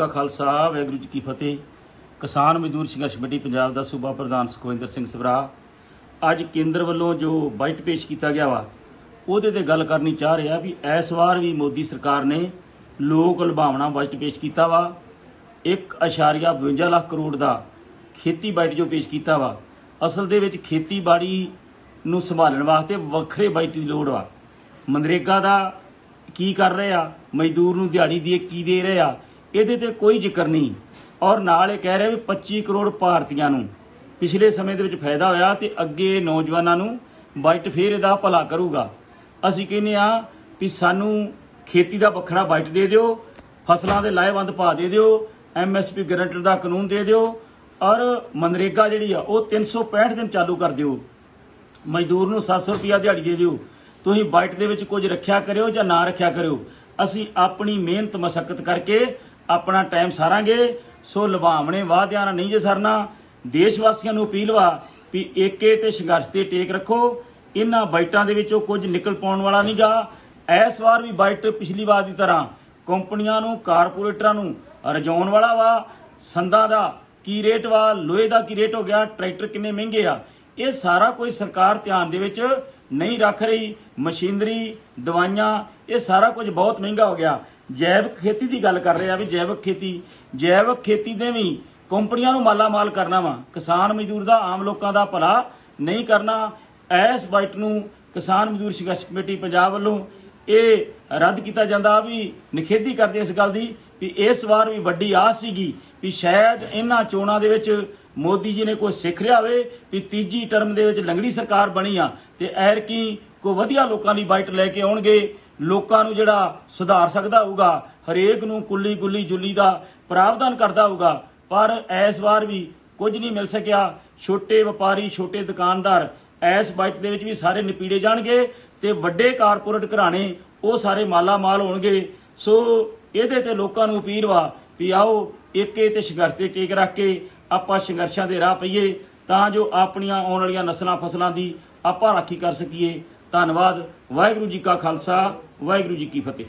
ਕਾ ਖਾਲਸਾ, ਵਾਹਿਗੁਰੂ ਜੀ ਕੀ ਫਤਿਹ। ਕਿਸਾਨ ਮਜ਼ਦੂਰ ਸੰਘਰਸ਼ ਕਮੇਟੀ ਪੰਜਾਬ ਦਾ ਸੂਬਾ ਪ੍ਰਧਾਨ ਸੁਖਵਿੰਦਰ ਸਿੰਘ ਸਵਰਾ ਅੱਜ ਕੇਂਦਰ ਵੱਲੋਂ ਜੋ ਬਜਟ ਪੇਸ਼ ਕੀਤਾ ਗਿਆ ਵਾ, ਉਹਦੇ ਤੇ ਗੱਲ ਕਰਨੀ ਚਾਹ ਰਿਹਾ ਵੀ ਇਸ ਵਾਰ ਵੀ ਮੋਦੀ ਸਰਕਾਰ ਨੇ ਲੋਕ ਲੁਭਾਵਣਾ ਬਜਟ ਪੇਸ਼ ਕੀਤਾ ਵਾ। 1.52 ਲੱਖ ਕਰੋੜ ਦਾ ਖੇਤੀ ਬਜਟ ਜੋ ਪੇਸ਼ ਕੀਤਾ ਵਾ, ਅਸਲ ਦੇ ਵਿੱਚ ਖੇਤੀਬਾੜੀ ਨੂੰ ਸੰਭਾਲਣ ਵਾਸਤੇ ਵੱਖਰੇ ਬਜਟ ਦੀ ਲੋੜ ਵਾ। ਮਨਰੇਗਾ ਦਾ ਕੀ ਕਰ ਰਹੇ ਆ? ਮਜ਼ਦੂਰ ਨੂੰ ਦਿਹਾੜੀ ਦੀ ਕੀ ਦੇ ਰਹੇ ਆ? ਇਹਦੇ ਤੇ ਕੋਈ ਜ਼ਿਕਰ ਨਹੀਂ। ਔਰ ਨਾਲ ਇਹ ਕਹਿ ਰਿਹਾ ਵੀ 25 ਕਰੋੜ ਭਾਰਤੀਆਂ ਨੂੰ ਪਿਛਲੇ ਸਮੇਂ ਦੇ ਵਿੱਚ ਫਾਇਦਾ ਹੋਇਆ ਤੇ ਅੱਗੇ ਨੌਜਵਾਨਾਂ ਨੂੰ ਬਾਈਟ ਫੇਰ ਇਹਦਾ ਭਲਾ ਕਰੂਗਾ। ਅਸੀਂ ਕਹਿੰਦੇ ਆ ਵੀ ਸਾਨੂੰ ਖੇਤੀ ਦਾ ਵੱਖਰਾ ਬਾਈਟ ਦੇ ਦਿਓ, ਫਸਲਾਂ ਦੇ ਲਾਹੇਵੰਦ ਭਾਅ ਦੇ ਦਿਓ ਐਮਐਸਪੀ ਗਰੰਟਰ ਦਾ ਕਾਨੂੰਨ ਦੇ ਦਿਓ, ਔਰ ਮਨਰੇਗਾ ਜਿਹੜੀ ਆ, ਉਹ 365 ਦਿਨ ਚਾਲੂ ਕਰ ਦਿਓ। ਮਜ਼ਦੂਰ ਨੂੰ 700 ਰੁਪਿਆ ਦਿਹਾੜੀ ਦੇ ਦਿਓ। ਤੁਸੀਂ ਬਾਈਟ ਦੇ ਵਿੱਚ ਕੁਝ ਰੱਖਿਆ ਕਰਿਓ ਜਾਂ ਨਾ ਰੱਖਿਆ ਕਰਿਓ। ਅਸੀਂ ਆਪਣੀ ਮਿਹਨਤ ਮਸ਼ੱਕਤ ਕਰਕੇ ਆਪਣਾ ਟਾਈਮ ਸਾਰਾਂਗੇ। ਸੋ ਲੁਭਾਵਣੇ ਵਾਅਦਿਆਂ ਨਾਲ ਨਹੀਂ ਜੇ ਸਰਨਾ। ਦੇਸ਼ ਵਾਸੀਆਂ ਨੂੰ ਅਪੀਲ ਵਾ ਵੀ ਏਕੇ ਤੇ ਸੰਘਰਸ਼ ਤੇ ਟੇਕ ਰੱਖੋ। ਇਹਨਾਂ ਬਾਈਟਾਂ ਦੇ ਵਿੱਚੋਂ ਕੁਝ ਨਿਕਲ ਪਾਉਣ ਵਾਲਾ ਨਹੀਂਗਾ ਇਸ ਵਾਰ ਵੀ ਬਾਈਟ ਪਿਛਲੀ ਵਾਰ ਦੀ ਤਰ੍ਹਾਂ ਕੰਪਨੀਆਂ ਨੂੰ, ਕਾਰਪੋਰੇਟਰਾਂ ਨੂੰ ਰਜਾਉਣ ਵਾਲਾ ਵਾ। ਸੰਦਾਂ ਦਾ ਕੀ ਰੇਟ ਵਾ, ਲੋਹੇ ਦਾ ਕੀ ਰੇਟ ਹੋ ਗਿਆ, ਟਰੈਕਟਰ ਕਿੰਨੇ ਮਹਿੰਗੇ ਆ। ਇਹ ਸਾਰਾ ਕੋਈ ਸਰਕਾਰ ਧਿਆਨ ਦੇ ਵਿੱਚ ਨਹੀਂ ਰੱਖ ਰਹੀ। ਮਸ਼ੀਨਰੀ, ਦਵਾਈਆਂ, ਇਹ ਸਾਰਾ ਕੁਝ ਬਹੁਤ ਮਹਿੰਗਾ ਹੋ ਗਿਆ। ਜੈਵਿਕ ਖੇਤੀ ਦੀ ਗੱਲ ਕਰ ਰਹੇ ਆ ਵੀ ਜੈਵਿਕ ਖੇਤੀ ਜੈਵਿਕ ਖੇਤੀ ਦੇ ਵੀ ਕੰਪਨੀਆਂ ਨੂੰ ਮਾਲਾ ਮਾਲ ਕਰਨਾ ਵਾ। ਕਿਸਾਨ ਮਜ਼ਦੂਰ ਦਾ, ਆਮ ਲੋਕਾਂ ਦਾ ਭਲਾ ਨਹੀਂ ਕਰਨਾ। ਐਸ ਬਾਈਟ ਨੂੰ ਕਿਸਾਨ ਮਜ਼ਦੂਰ ਸੰਘਰਸ਼ ਕਮੇਟੀ ਪੰਜਾਬ ਵੱਲੋਂ ਇਹ ਰੱਦ ਕੀਤਾ ਜਾਂਦਾ ਵੀ ਨਿਖੇਧੀ ਕਰਦੇ ਇਸ ਗੱਲ ਦੀ ਵੀ ਇਸ ਵਾਰ ਵੀ ਵੱਡੀ ਆਸ ਸੀਗੀ ਵੀ ਸ਼ਾਇਦ ਇਹਨਾਂ ਚੋਣਾਂ ਦੇ ਵਿੱਚ ਮੋਦੀ ਜੀ ਨੇ ਕੋਈ ਸਿੱਖ ਰਿਹਾ ਹੋਵੇ ਵੀ ਤੀਜੀ ਟਰਮ ਦੇ ਵਿੱਚ ਲੰਗੜੀ ਸਰਕਾਰ ਬਣੀ ਆ ਤੇ ਐਰ ਕੀ ਕੋ ਵਧੀਆ ਲੋਕਾਂ ਦੀ ਬਾਈਟ ਲੈ ਕੇ ਆਉਣਗੇ। ਲੋਕਾਂ ਨੂੰ ਜਿਹੜਾ ਸੁਧਾਰ ਸਕਦਾ ਹੋਊਗਾ, ਹਰੇਕ ਨੂੰ ਕੁੱਲੀ ਗੁੱਲੀ ਜੁੱਲੀ ਦਾ ਪ੍ਰਾਵਧਾਨ ਕਰਦਾ ਹੋਊਗਾ, ਪਰ ਇਸ ਵਾਰ ਵੀ ਕੁਝ ਨਹੀਂ ਮਿਲ ਸਕਿਆ। ਛੋਟੇ ਵਪਾਰੀ, ਛੋਟੇ ਦੁਕਾਨਦਾਰ ਇਸ ਬਾਈਟ ਦੇ ਵਿੱਚ ਵੀ ਸਾਰੇ ਨਿਪੀੜੇ ਜਾਣਗੇ ਤੇ ਵੱਡੇ ਕਾਰਪੋਰੇਟ ਘਰਾਣੇ ਉਹ ਸਾਰੇ ਮਾਲਾ ਮਾਲ ਹੋਣਗੇ। ਸੋ ਇਹਦੇ ਤੇ ਲੋਕਾਂ ਨੂੰ ਅਪੀਲ ਵਾ ਵੀ ਆਓ, ਏਕੇ ਤੇ ਸੰਘਰਸ਼ ਤੇ ਟੇਕ ਰੱਖ ਕੇ ਆਪਾਂ ਸੰਘਰਸ਼ਾਂ ਦੇ ਰਾਹ ਪਈਏ, ਤਾਂ ਜੋ ਆਪਣੀਆਂ ਆਉਣ ਵਾਲੀਆਂ ਨਸਲਾਂ ਫਸਲਾਂ ਦੀ ਆਪਾਂ ਰਾਖੀ ਕਰ ਸਕੀਏ। ਧੰਨਵਾਦ, ਵਾਹਿਗੁਰੂ ਜੀ ਕਾ ਖਾਲਸਾ। ਵਾਹਿਗੁਰੂ ਜੀ ਕੀ ਫਤਿਹ